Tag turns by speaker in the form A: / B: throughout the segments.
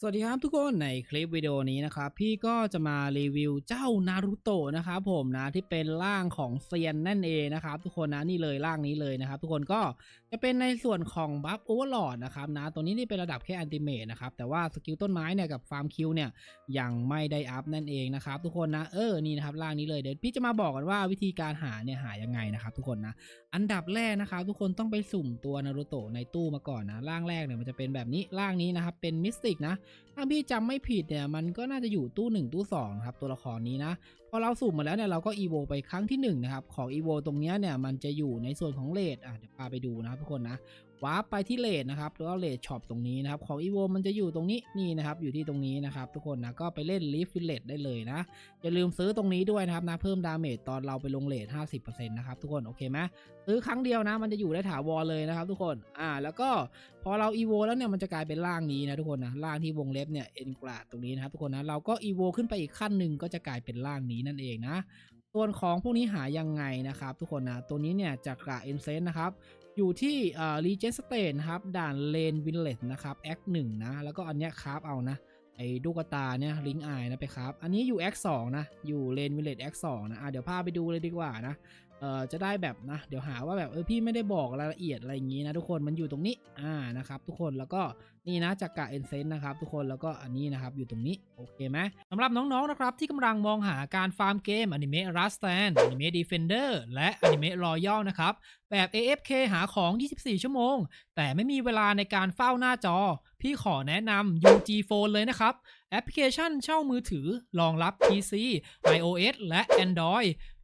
A: สวัสดีครับทุกคนในคลิปวิดีโอนี้นะครับพี่ก็จะมารีวิวเจ้านารูโตะนะครับผมนะที่เป็นร่างของเซียนนั่นเองนะครับทุกคนนะนี่เลยร่างนี้เลยนะครับทุกคนก็จะเป็นในส่วนของบัฟโอเวอร์ลอดนะครับนะตัวนี้นี่เป็นระดับแค่อันติเมตนะครับ แต่ว่าสกิลต้นไม้เนี่ยกับฟาร์มคิวเนี่ยยังไม่ได้อัพนั่นเองนะครับ ทุกคนนะเออนี่นะครับร่างนี้เลยเดี๋ยวพี่จะมาบอกกันว่าวิธีการหาเนี่ยหายังไงนะครับ ทุกคนนะอันดับแรกนะครับ ทุกคนต้องไปสุ่มตัวนารูโตะในตู้มาก่อนนะร่างแรกเนี่ยมันจะเป็นแบบนี้ร่างนี้นะครับเป็นมิสติกนะถ้าพี่จำไม่ผิดเนี่ยมันก็น่าจะอยู่ตู้ 1 ตู้2ครับตัวละครนี้นะ พอเราสุ่มมาแล้วเนี่ยเราก็อีโวไปครั้งที่1นะครับของอีโวตรงนี้เนี่ยมันจะอยู่ในส่วนของเลดอะเดี๋ยวพาไปดูนะครับทุกคนนะวาร์ปไปที่เลดนะครับแล้วเลดช็อปตรงนี้นะครับของอีโวมันจะอยู่ตรงนี้นี่นะครับอยู่ที่ตรงนี้นะครับทุกคนนะก็ไปเล่นลีฟฟิลเลตได้เลยนะอย่าลืมซื้อตรงนี้ด้วยนะครับนะเพิ่มดาเมจตอนเราไปลงเลท50%นะครับทุกคนโอเคไหมซื้อครั้งเดียวนะมันจะอยู่ได้ถาวรเลยนะครับทุกคนอ่าแล้วก็พอเราอีโวแล้วเนี่ยมันจะกลายเป็นร่างนี้นะทุกคนนะร่างที่วงเล็บเนี่ยเอ็นกราดตรงนี้นะครับทุกคนนะเราก็อีโวขึ้นไปอีกขั้นหนึ่งก็จะกลายเป็นร่างนี้นั่นเองนะส่วนของพวกนี้หายังไงนะครับทุกคนนะตัวนี้เนี่ยจากกระเอ็นเซนนะครับ อยู่ที่เอ่อรีเจนสเตนครับ ด่านเลนวินเลตนะครับแอคหนึ่งนะ แล้วก็อันเนี้ยคราฟเอานะ ไอ้ดูกตาเนี่ยลิงอายนะไปครับ อันนี้อยู่ X2 นะ อยู่เลนวินเลจ X2 นะอะเดี๋ยวพาไปดูเลยดีกว่านะ เอ่อจะได้แบบนะ เดี๋ยวหาว่าแบบเออพี่ไม่ได้บอกรายละเอียดอะไรอย่างงี้นะทุกคนมันอยู่ตรงนี้อ่านะครับทุกคนแล้วก็นี่นะจากกะเอ็นเซนนะครับทุกคนแล้วก็อันนี้นะครับอยู่ตรงนี้โอเคไหมสำหรับน้องๆนะครับที่กำลังมองหาการฟาร์มเกมอนิเมะรัสแตนอนิเมะดีเฟนเดอร์และอนิเมะรอยัลนะครับแบบ AFK หาของ 24 ชั่วโมง แต่ไม่มีเวลาในการเฝ้าหน้าจอ พี่ขอแนะนำ UG Phone เลยนะครับ แอปพลิเคชันเช่ามือถือรองรับ PC iOS และ Android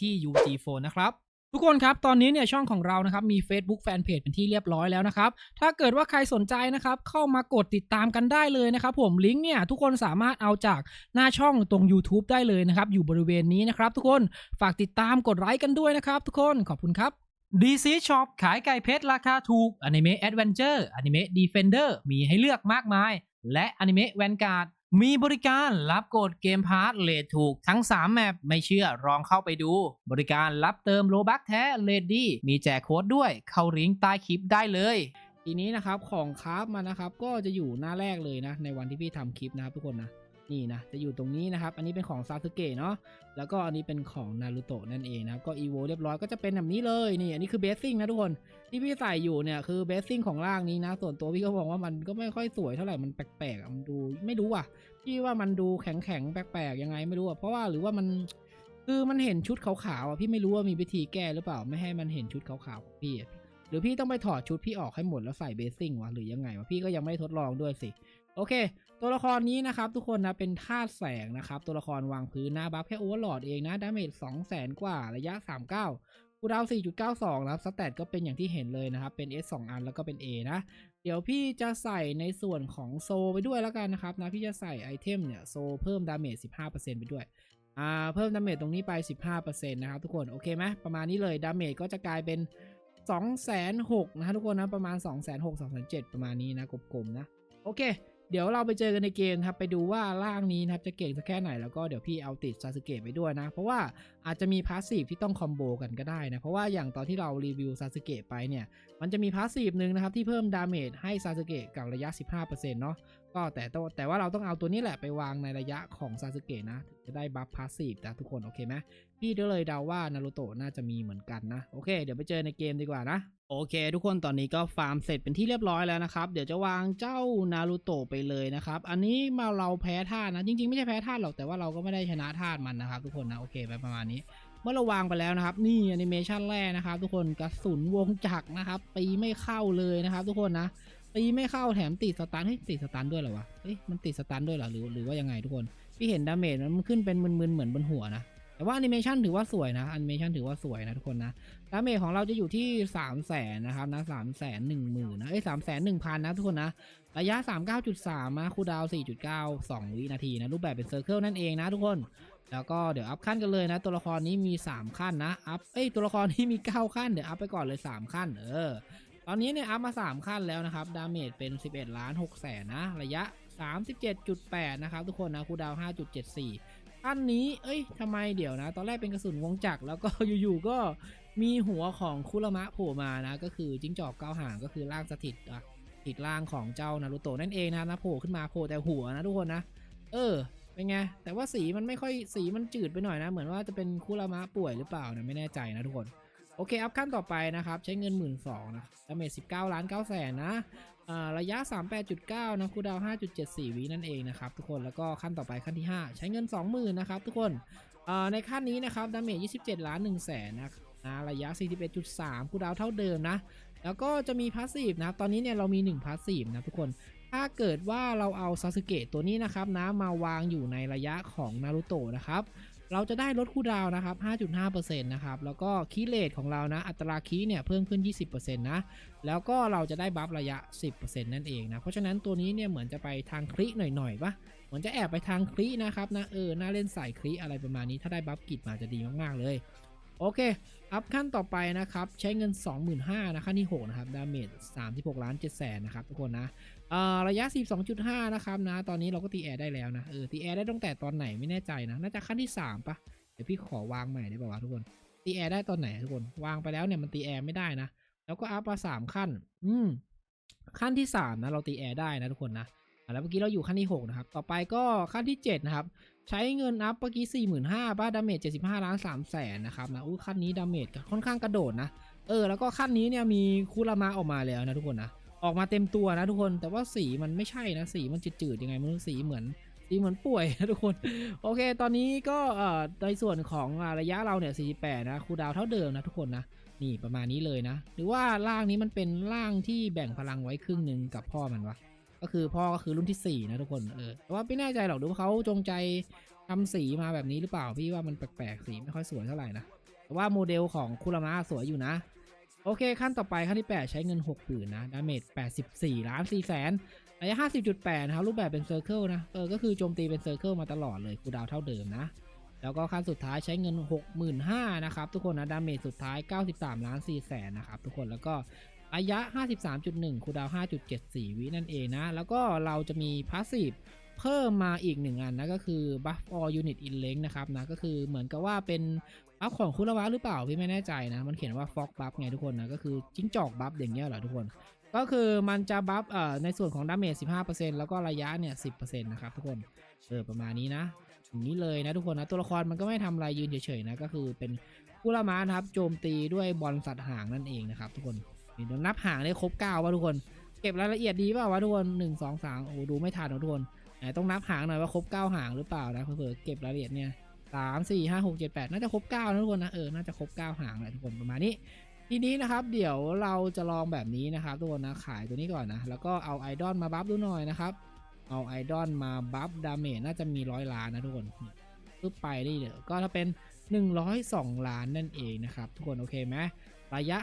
A: ที่ UG Phone นะครับทุกคนครับ ตอนนี้เนี่ยช่องของเรานะครับมี Facebook Fanpage เป็นที่เรียบร้อยแล้วนะครับ ถ้าเกิดว่าใครสนใจนะครับ เข้ามากดติดตามกันได้เลยนะครับผมลิงก์เนี่ยทุกคนสามารถเอาจากหน้าช่องตรง YouTube ได้เลยนะครับ อยู่บริเวณนี้นะครับทุกคนฝากติดตามกดไลค์กันด้วยนะครับ ทุกคนขอบคุณครับ DC Shop ขายไก่เพชรราคาถูก Anime Adventure Anime Defender มีให้เลือกมากมาย และ Anime Vanguard มี มีบริการรับโกดเกมพาร์ทเลทถูกทั้ง 3 แมปไม่เชื่อลองเข้าไปดู บริการรับเติมโลบักแท้เลดดี้มีแจกโค้ดด้วย เข้าลิงก์ใต้คลิปได้เลย ทีนี้นะครับของคราฟมานะครับ ก็จะอยู่หน้าแรกเลยนะ ในวันที่พี่ทำคลิปนะครับทุกคนนะ นี่นะจะอยู่ตรงนี้นะครับ อันนี้เป็นของซาสึเกะเนาะแล้วก็อันนี้เป็นของนารูโตะนั่นเองนะครับก็อีโวเรียบร้อยก็จะเป็นแบบนี้เลยนี่อันนี้คือเบสซิ่งนะทุกคนที่พี่ใส่อยู่เนี่ยคือเบสซิ่งของร่างนี้นะ ส่วนตัวพี่ก็มองว่ามันก็ไม่ค่อยสวยเท่าไหร่มันแปลกๆอะมันดูไม่รู้อะพี่ว่ามันดูแข็งๆแปลกๆยังไงไม่รู้อะเพราะว่าหรือว่ามันคือมันเห็นชุดขาวๆอะพี่ไม่รู้ว่ามีวิธีแก้หรือเปล่าไม่ให้มันเห็นชุดขาวๆของพี่หรือพี่ต้องไปถอดชุดพี่ออกให้หมดแล้วใส่เบสซิ่งวะหรือยังไงวะพี่ก็ยังไม่ทดลองด้วยสิ โอเค ตัวละครนี้นะครับทุกคนนะเป็นธาตุแสงนะครับ ตัวละครวางพื้นหน้าบัฟแค่โอเวอร์หลอดเองนะดาเมจ2 0 0 0 0 0กว่าระยะ 39คูดาว 4.92 นะครับ สแตทก็เป็นอย่างที่เห็นเลยนะครับ เป็น S 2 อันแล้วก็เป็น A นะ เดี๋ยวพี่จะใส่ในส่วนของโซไปด้วยแล้วกันนะครับนะ พี่จะใส่ไอเทมเนี่ย โซเพิ่มดาเมจ 15%ไปด้วย อ่า เพิ่มดาเมจตรงนี้ไป 15%นะครับทุกคน โอเคไหมประมาณนี้เลย ดาเมจก็จะกลายเป็น 2 6 0 0 0นะทุกคนนะ ประมาณ 2 6 0 0 0 2 7 0 0ประมาณนี้นะ กลมๆนะ โอเค เดี๋ยวเราไปเจอกันในเกมครับไปดูว่าร่างนี้นะครับจะเก่งสักแค่ไหนแล้วก็เดี๋ยวพี่เอาติดซาสึเกะไปด้วยนะ เพราะว่าอาจจะมีพาสซีฟที่ต้องคอมโบกันก็ได้นะเพราะว่าอย่างตอนที่เรารีวิวซาสึเกะไปเนี่ยมันจะมีพาสซีฟหนึ่งนะครับที่เพิ่มดาเมจให้ซาสึเกะกับระยะ 15%เนาะก็แต่ต้องแต่ว่าเราต้องเอาตัวนี้แหละไปวางในระยะของซาสึเกะนะจะได้บัฟพาสซีฟนะทุกคนโอเคไหมพี่ก็เลยเดาว่านารูโตะน่าจะมีเหมือนกันนะโอเค เดี๋ยวไปเจอในเกมดีกว่านะ โอเค ทุกคนตอนนี้ก็ฟาร์มเสร็จเป็นที่เรียบร้อยแล้วนะครับ เดี๋ยวจะวางเจ้านารูโตะไปเลยนะครับ อันนี้มาเราแพ้ท่านะ จริงๆ ไม่ใช่แพ้ท่าตุหรอกแต่ว่าเราก็ไม่ได้ชนะท่าตุมันนะครับ ทุกคนนะโอเคไปประมาณนี้ เมื่อเราวางไปแล้วนะครับ นี่แอนิเมชันแรกนะครับ ทุกคนกระสุนวงจักรนะครับตีไม่เข้าเลยนะครับ ทุกคนนะตีไม่เข้าแถมติดสตันให้ยติดสตันด้วยเหรอวะเอ้ยมันติดสตันด้วยเหรอหรือหรือว่ายังไงทุกคน พี่เห็นดาเมจมันขึ้นเป็นมึนๆเหมือนบนหัวนะ แต่ว่าแอนิเมชันถือว่าสวยนะแอนิเมชันถือว่าสวยนะทุกคนนะดาเมจของเราจะอยู่ที่สามแสนนะครับนะสามแสนหนึ่งหมื่นนะเอ้สามแสนหนึ่งพันนะทุกคนนะระยะสามเก้าจุดสามนะคูดาวสี่จุดเก้าสองวินาทีนะรูปแบบเป็นเซอร์เคิลนั่นเองนะทุกคน แล้วก็เดี๋ยวอัพขั้นกันเลยนะ ตัวละครนี้มีสามขั้นนะอัพเอ้ตัวละครนี้มีเก้าขั้นเดี๋ยวอัพไปก่อนเลยสามขั้นเออตอนนี้เนี่ยอัพมา 3 ขั้นแล้วนะครับ ดาเมจเป็น 11 ล้าน6แสนนะ ระยะ 37.8 นะครับ ทุกคนนะคูดาว 5.74 อันนี้ เอ้ยทำไมเดี๋ยวนะ ตอนแรกเป็นกระสุนวงจักรแล้วก็อยู่ๆก็มีหัวของคุรมะโผล่มานะ ก็คือจิ้งจอกเก้าหางก็คือร่างสถิตอะติดร่างของเจ้านารูโตะนั่นเองนะนะโผล่ขึ้นมาโผล่แต่หัวนะทุกคนนะ เออเป็นไงแต่ว่าสีมันไม่ค่อยสีมันจืดไปหน่อยนะ เหมือนว่าจะเป็นคุรมะป่วยหรือเปล่านะไม่แน่ใจนะทุกคน โอเคอัพขั้นต่อไปนะครับ ใช้เงิน 1 2ื่นนะดาเมจ19ล้าน9แสนนะอ่าระยะ 38.9 นะคูดาว 5.74 วินั่นเองนะครับทุกคนแล้วก็ขั้นต่อไปขั้นที่ 5 ใช้เงิน 20,000นะครับทุกคนอ่าในขั้นนี้นะครับดาเมจ27 ล้าน1แสนนะนะระยะ 41.3คูดาวเท่าเดิมนะ แล้วก็จะมีพาสซีฟนะครับตอนนี้เนี่ยเรามี 1 พาสซีฟนะทุกคนถ้าเกิดว่าเราเอาซาสึเกะตัวนี้นะครับนะมาวางอยู่ในระยะของนารูโตะนะครับ เราจะได้ลดคูดาวนะครับ 5.5%นะครับ แล้วก็คีเลทของเรานะ อัตราคีเนี่ยเพิ่มขึ้น 20%นะ แล้วก็เราจะได้บัฟระยะ 10%นั่นเองนะ เพราะฉะนั้นตัวนี้เนี่ยเหมือนจะไปทางคลิหน่อยๆปะเหมือนจะแอบไปทางคลินะครับนะ เออ น่าเล่นสายคลิอะไรประมาณนี้ ถ้าได้บัฟกิจมาจะดีมากๆเลย โอเค อัพขั้นต่อไปนะครับ ใช้เงิน 25,000นะขั้นที่ 6 นะครับ ดาเมจ36 ล้าน7แสนนะครับ ทุกคนนะเอ่อระยะ 12.5 นะครับนะ ตอนนี้เราก็ตีแอร์ได้แล้วนะ เออ ตีแอร์ได้ตั้งแต่ตอนไหนไม่แน่ใจนะ น่าจะขั้นที่ 3ปะเดี๋ยวพี่ขอวางใหม่ได้ป่าวะทุกคน ตีแอร์ได้ตอนไหนทุกคน วางไปแล้วเนี่ยมันตีแอร์ไม่ได้นะ แล้วก็อัพมา3ขั้น อืมขั้นที่ 3 นะ เราตีแอร์ได้นะทุกคนนะอะ แล้วเมื่อกี้เราอยู่ขั้นที่ 6 นะครับ ต่อไปก็ขั้นที่ 7 นะครับ ใช้เงินอัพเมื่อกี้ 45,000บ้าดาเมจ75 ล้าน3แสนนะครับนะอู้ขั้นนี้ดาเมจค่อนข้างกระโดดนะ เออ แล้วก็ขั้นนี้เนี่ยมีคูรามะออกมาแล้วนะทุกคนนะ ออกมาเต็มตัวนะทุกคน แต่ว่าสีมันไม่ใช่นะ สีมันจืดๆยังไงไมันสีเหมือนสีเหมือนป่วยนะทุกคน โอเค ตอนนี้ก็เอ่อในส่วนของระยะเราเนี่ย 48 นะ คูลดาวเท่าเดิมนะทุกคนนะ นี่ประมาณนี้เลยนะ หรือว่าร่างนี้มันเป็นร่างที่แบ่งพลังไว้ครึ่งหนึ่งกับพ่อมันวะ ก็คือพ่อก็คือรุ่นที่ 4 นะทุกคนเออแต่ว่าไม่แน่ใจหรอกดูว่าเขาจงใจทำสีมาแบบนี้หรือเปล่าพี่ว่ามันแปลกๆสีไม่ค่อยสวยเท่าไหร่นะแต่ว่าโมเดลของคุรามะสวยอยู่นะ โอเคขั้นต่อไปขั้นที่ 8 ใช้เงิน6ปืนนะดาเมจ84 ล้าน4แสนระยะ50.8 นะครับ รูปแบบเป็นเซอร์เคิลนะเออก็คือโจมตีเป็นเซอร์เคิลมาตลอดเลยคูลดาวน์เท่าเดิมนะแล้วก็ขั้นสุดท้ายใช้เงิน 65,000นะครับทุกคนนะดาเมจสุดท้าย 93 ล้าน4แสนนะครับทุกคนแล้วก็ ระยะ 53.1 คูดาว 5.74 วินั่นเองนะ แล้วก็เราจะมีพาสซีฟเพิ่มมาอีกหนึ่งอันนะก็คือ buff all unit in length นะครับนะก็คือเหมือนกับว่าเป็นบัฟของคุราวะหรือเปล่าพี่ไม่แน่ใจนะ มันเขียนว่าฟอกบัฟไงทุกคนนะ ก็คือจิ้งจอกบัฟอย่างเงี้ยเหรอทุกคน ก็คือมันจะบัฟเอ่อในส่วนของดาเมจ15%แล้วก็ระยะเนี่ย 10%นะครับทุกคนเออประมาณนี้นะอย่างนี้เลยนะทุกคนนะ ตัวละครมันก็ไม่ทำอะไรยืนเฉยๆนะ ก็คือเป็นคุรามะนะครับโจมตีด้วยบอลสัตว์หางนั่นเองนะครับทุกคน เดี๋ยวนับหางได้ครบ9ป่ะทุกคน เก็บรายละเอียดดีเปล่าวะทุกคนหนึ่งสองสามโอ้ดูไม่ทันทุกคนไหนต้องนับหางหน่อยว่าครบ9หางหรือเปล่านะเผื่อเก็บรายละเอียดเนี่ยสามสี่ห้าหกเจ็ดแปดน่าจะครบเก้านะทุกคนนะเออน่าจะครบเก้าหางแหละทุกคนประมาณนี้ทีนี้นะครับเดี๋ยวเราจะลองแบบนี้นะครับทุกคนนะขายตัวนี้ก่อนนะแล้วก็เอาไอดอลมาบัฟดูหน่อยนะครับเอาไอดอลมาบัฟดาเมจน่าจะมีร้อยล้านนะทุกคนปึ๊บไปได้เดี๋ยก็ถ้าเป็น 102 ล้านนั่นเองนะครับทุกคนโอเคไหม ระยะ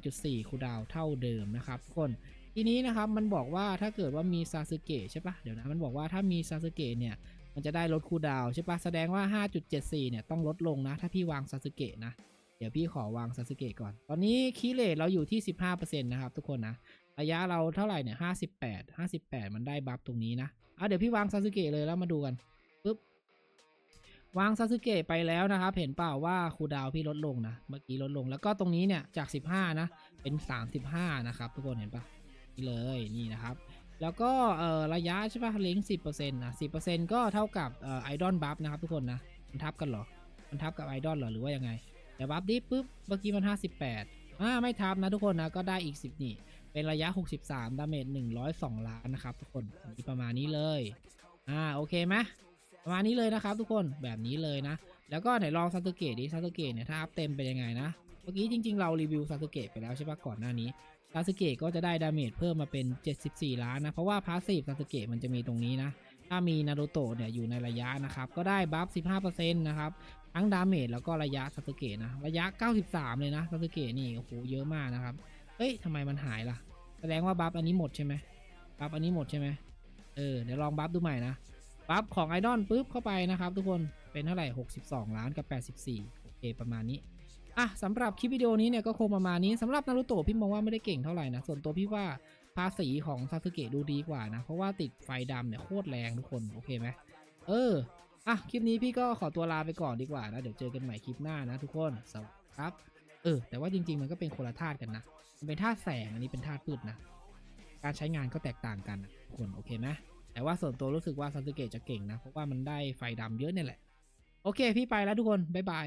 A: 58.4 คูดาวเท่าเดิมนะครับทุกคนทีนี้นะครับมันบอกว่าถ้าเกิดว่ามีซาสึเกะใช่ปะเดี๋ยวนะมันบอกว่าถ้ามีซาสึเกะเนี่ยมันจะได้ลดคูดาวใช่ปะแสดงว่า 5.74 เนี่ยต้องลดลงนะ ถ้าพี่วางซาสึเกะนะเดี๋ยวพี่ขอวางซาสึเกะก่อน ตอนนี้คีเลทเราอยู่ที่ 15%นะครับทุกคนนะระยะเราเท่าไหร่เนี่ย 58 58 มันได้บัฟตรงนี้นะอะเดี๋ยวพี่วางซาสึเกะเลยแล้วมาดูกัน วางซาสึเกะไปแล้วนะครับ เห็นเปล่าว่าคูดาวพี่ลดลงนะ เมื่อกี้ลดลงแล้วก็ตรงนี้เนี่ยจาก 15 นะ เป็น 35 นะครับ ทุกคนเห็นปะนี่เลยนี่นะครับ แล้วก็เอ่อระยะใช่ปะเล้งสิบเปอร์เซ็นต์นะสิบเปอร์เซ็นต์ก็เท่ากับเอ่อไอดอลบัฟนะครับทุกคนนะ มันทับกันเหรอ มันทับกับไอดอลเหรอหรือว่ายังไงเดี๋ยวบัฟดิปุ๊บเมื่อกี้มันห้าสิบแปดอ่าไม่ทับนะทุกคนนะก็ได้อีกสิบนี่เป็นระยะ 63 ดาเมจ102 ล้านนะครับทุกคนมีประมาณนี้เลย อ่า โอเคไหม ประมาณนี้เลยนะครับทุกคนแบบนี้เลยนะ แล้วก็ไหนลองซาสึเกะดิซาสึเกะเนี่ยถ้าอัพเต็มเป็นยังไงนะ เมื่อกี้จริง ๆ เรารีวิวซาสึเกะไปแล้วใช่ปะก่อนหน้านี้ซาสึเกะก็จะได้ดาเมจเพิ่มมาเป็น 74 ล้านนะ เพราะว่าพาสซีฟซาสึเกะมันจะมีตรงนี้นะ ถ้ามีนารูโตะเนี่ยอยู่ในระยะนะครับ ก็ได้บัฟ 15%นะครับทั้งดาเมจแล้วก็ระยะซาสึเกะนะ ระยะ 93 เลยนะซาสึเกะนี่โอ้โหเยอะมากนะครับเฮ้ยทำไมมันหายล่ะ แสดงว่าบัฟอันนี้หมดใช่ไหมบัฟอันนี้หมดใช่ไหมเออเดี๋ยวลองบัฟดูใหม่นะ บัฟของไอดอลปุ๊บเข้าไปนะครับ ทุกคนเป็นเท่าไหร่ 62 ล้านกับ 84 โอเค ประมาณนี้ อะสำหรับคลิปวิดีโอนี้เนี่ยก็คงประมาณนี้สำหรับนารูโตะพี่มองว่าไม่ได้เก่งเท่าไหร่นะ ส่วนตัวพี่ว่าภาษีของซาสึเกะดูดีกว่านะ เพราะว่าติดไฟดำเนี่ยโคตรแรงทุกคน โอเคไหมเออ อะ คลิปนี้พี่ก็ขอตัวลาไปก่อนดีกว่านะ เดี๋ยวเจอกันใหม่คลิปหน้านะทุกคนสวัสดีครับ เออ แต่ว่าจริง ๆ มันก็เป็นคนละธาตุกันนะ มันเป็นธาตุแสง อันนี้เป็นธาตุพืชนะ การใช้งานก็แตกต่างกันนะทุกคน โอเคไหม แต่ว่าส่วนตัวรู้สึกว่าซาสึเกะจะเก่งนะ เพราะว่ามันได้ไฟดำเยอะเนี่ยแหละ โอเค พี่ไปแล้วทุกคน บ๊ายบาย